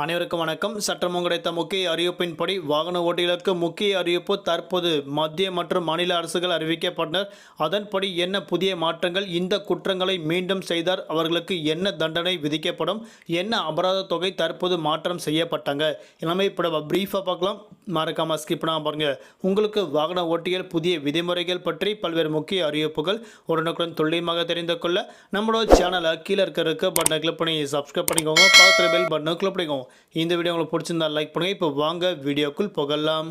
அனைவருக்கும் வணக்கம். சற்றம் கிடைத்த முக்கிய அறிவிப்பின்படி வாகன ஓட்டிகளுக்கு முக்கிய அறிவிப்பு தற்போது மத்திய மற்றும் மாநில அரசுகள் அறிவிக்கப்பட்டனர். அதன்படி என்ன புதிய மாற்றங்கள் இந்த குற்றங்களை மீண்டும் செய்தார் அவர்களுக்கு என்ன தண்டனை விதிக்கப்படும் என்ன அபராத தொகை தற்போது மாற்றம் செய்யப்பட்டாங்க. எல்லாமே இப்போ ப்ரீஃபாக பார்க்கலாம். மறக்காமல் ஸ்கிப் பண்ணாமல் பாருங்கள் உங்களுக்கு வாகன ஓட்டிகள் புதிய விதிமுறைகள் பற்றி பல்வேறு முக்கிய அறிவிப்புகள் உடனுக்குடன் துல்லியமாக தெரிந்து கொள்ள நம்மளோட சேனலை கீழே இருக்க இருக்க பட்டனை கிளிக் பண்ணி சப்ஸ்கிரைப் பண்ணிக்கோங்க. பக்கத்தில் பெல் பட்டனை கிளிக் பண்ணிக்கோங்க. இந்த வீடியோ உங்களுக்கு பிடிச்சிருந்தா லைக் பண்ணுங்கள் இப்போ வாங்க வீடியோக்குள் புகழலாம்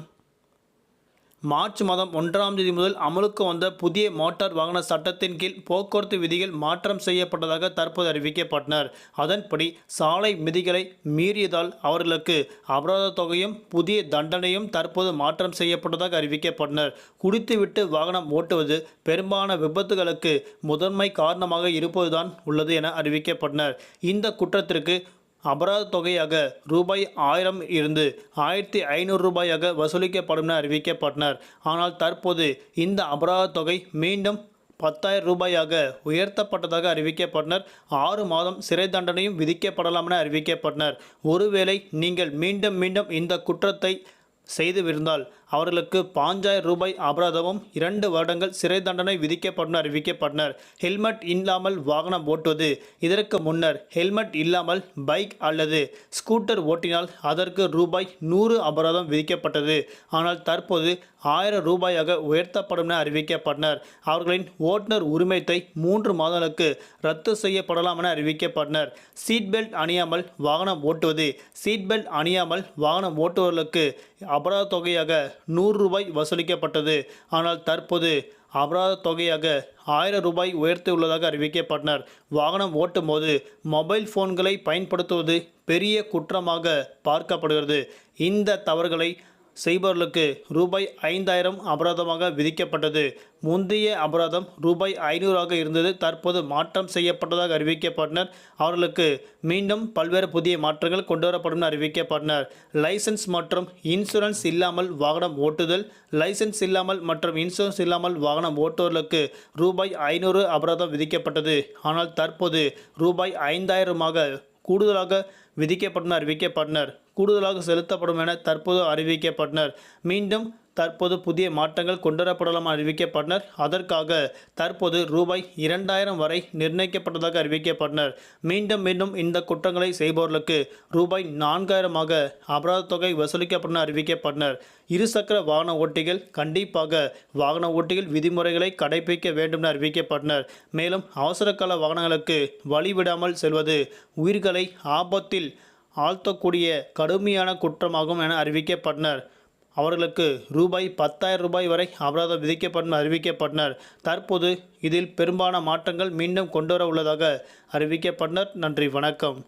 மார்ச் மாதம் ஒன்றாம் தேதி முதல் அமலுக்கு வந்த புதிய மோட்டார் வாகன சட்டத்தின் கீழ் போக்குவரத்து விதிகள் மாற்றம் செய்யப்பட்டதாக தற்போது அறிவிக்கப்பட்டனர். அதன்படி சாலை விதிகளை மீறியதால் அவர்களுக்கு அபராத தொகையும் புதிய தண்டனையும் தற்போது மாற்றம் செய்யப்பட்டதாக அறிவிக்கப்பட்டனர். குடித்துவிட்டு வாகனம் ஓட்டுவது பெரும்பாலான விபத்துகளுக்கு முதன்மை காரணமாக இருப்பதுதான் உள்ளது என அறிவிக்கப்பட்டனர். இந்த குற்றத்திற்கு அபராத தொகையாக ரூபாய் ஆயிரம் இருந்து ஆயிரத்தி ஐநூறு ரூபாயாக வசூலிக்கப்படும் என அறிவிக்கப்பட்டனர். ஆனால் தற்போது இந்த அபராத தொகை மீண்டும் பத்தாயிரம் ரூபாயாக உயர்த்தப்பட்டதாக அறிவிக்கப்பட்டனர். ஆறு மாதம் சிறை தண்டனையும் விதிக்கப்படலாம் என அறிவிக்கப்பட்டனர். ஒருவேளை நீங்கள் மீண்டும் மீண்டும் இந்த குற்றத்தை செய்துவிருந்தால் அவர்களுக்கு பாஞ்சாயிரம் ரூபாய் அபராதமும் இரண்டு வருடங்கள் சிறை தண்டனை விதிக்கப்படும் அறிவிக்கப்பட்டனர். ஹெல்மெட் இல்லாமல் வாகனம் ஓட்டுவது இதற்கு முன்னர் ஹெல்மெட் இல்லாமல் பைக் அல்லது ஸ்கூட்டர் ஓட்டினால் அதற்கு ரூபாய் நூறு அபராதம் விதிக்கப்பட்டது. ஆனால் தற்போது ஆயிரம் ரூபாயாக உயர்த்தப்படும் என அறிவிக்கப்பட்டனர். அவர்களின் ஓட்டுநர் உரிமத்தை மூன்று மாதங்களுக்கு ரத்து செய்யப்படலாம் என அறிவிக்கப்பட்டனர். சீட் பெல்ட் அணியாமல் வாகனம் ஓட்டுவது சீட் பெல்ட் அணியாமல் வாகனம் ஓட்டுவர்களுக்கு அபராத தொகையாக நூறு ரூபாய் வசூலிக்கப்பட்டது. ஆனால் தற்போது அபராத தொகையாக ஆயிரம் ரூபாய் உயர்த்தியுள்ளதாக அறிவிக்கப்பட்டனர். வாகனம் ஓட்டும் போது மொபைல் ஃபோன்களை பயன்படுத்துவது பெரிய குற்றமாக பார்க்கப்படுகிறது. இந்த தவறுகளை செய்பவர்களுக்கு ரூபாய் ஐந்தாயிரம் அபராதமாக விதிக்கப்பட்டது. முந்தைய அபராதம் ரூபாய் ஐநூறாக இருந்தது. தற்போது மாற்றம் செய்யப்பட்டதாக அறிவிக்கப்பட்டனர். அவர்களுக்கு மீண்டும் பல்வேறு புதிய மாற்றங்கள் கொண்டு வரப்படும் அறிவிக்கப்பட்டனர். லைசன்ஸ் மற்றும் இன்சூரன்ஸ் இல்லாமல் வாகனம் ஓட்டுதல் லைசன்ஸ் இல்லாமல் மற்றும் இன்சூரன்ஸ் இல்லாமல் வாகனம் ஓட்டுவர்களுக்கு ரூபாய் ஐநூறு அபராதம் விதிக்கப்பட்டது. ஆனால் தற்போது ரூபாய் ஐந்தாயிரமாக கூடுதலாக விதிக்கப்பட்டனர் அறிவிக்கப்பட்டனர் கூடுதலாக செலுத்தப்படும் என தற்போது அறிவிக்கப்பட்டனர் மீண்டும் தற்போது புதிய மாற்றங்கள் கொண்டுவரப்படலாம் அறிவிக்கப்பட்டனர் அதற்காக தற்போது ரூபாய் இரண்டாயிரம் வரை நிர்ணயிக்கப்பட்டதாக அறிவிக்கப்பட்டனர் மீண்டும் மீண்டும் இந்த குற்றங்களை செய்பவர்களுக்கு ரூபாய் நான்காயிரமாக அபராத தொகை வசூலிக்கப்படும் அறிவிக்கப்பட்டனர் இருசக்கர வாகன ஓட்டிகள் கண்டிப்பாக வாகன ஓட்டிகள் விதிமுறைகளை கடைபிடிக்க வேண்டும் என அறிவிக்கப்பட்டனர் மேலும் அவசரகால வாகனங்களுக்கு வழிவிடாமல் செல்வது உயிர்களை ஆபத்தில் ஆழ்த்தக்கூடிய கடுமையான குற்றமாகும் என அறிவிக்கப்பட்டனர் அவர்களுக்கு ரூபாய் பத்தாயிரம் ரூபாய் வரை அபராதம் விதிக்கப்படும் அறிவிக்கப்பட்டனர். தற்போது இதில் பெரும்பாலான மாற்றங்கள் மீண்டும் கொண்டுவர உள்ளதாக அறிவிக்கப்பட்டனர். நன்றி வணக்கம்.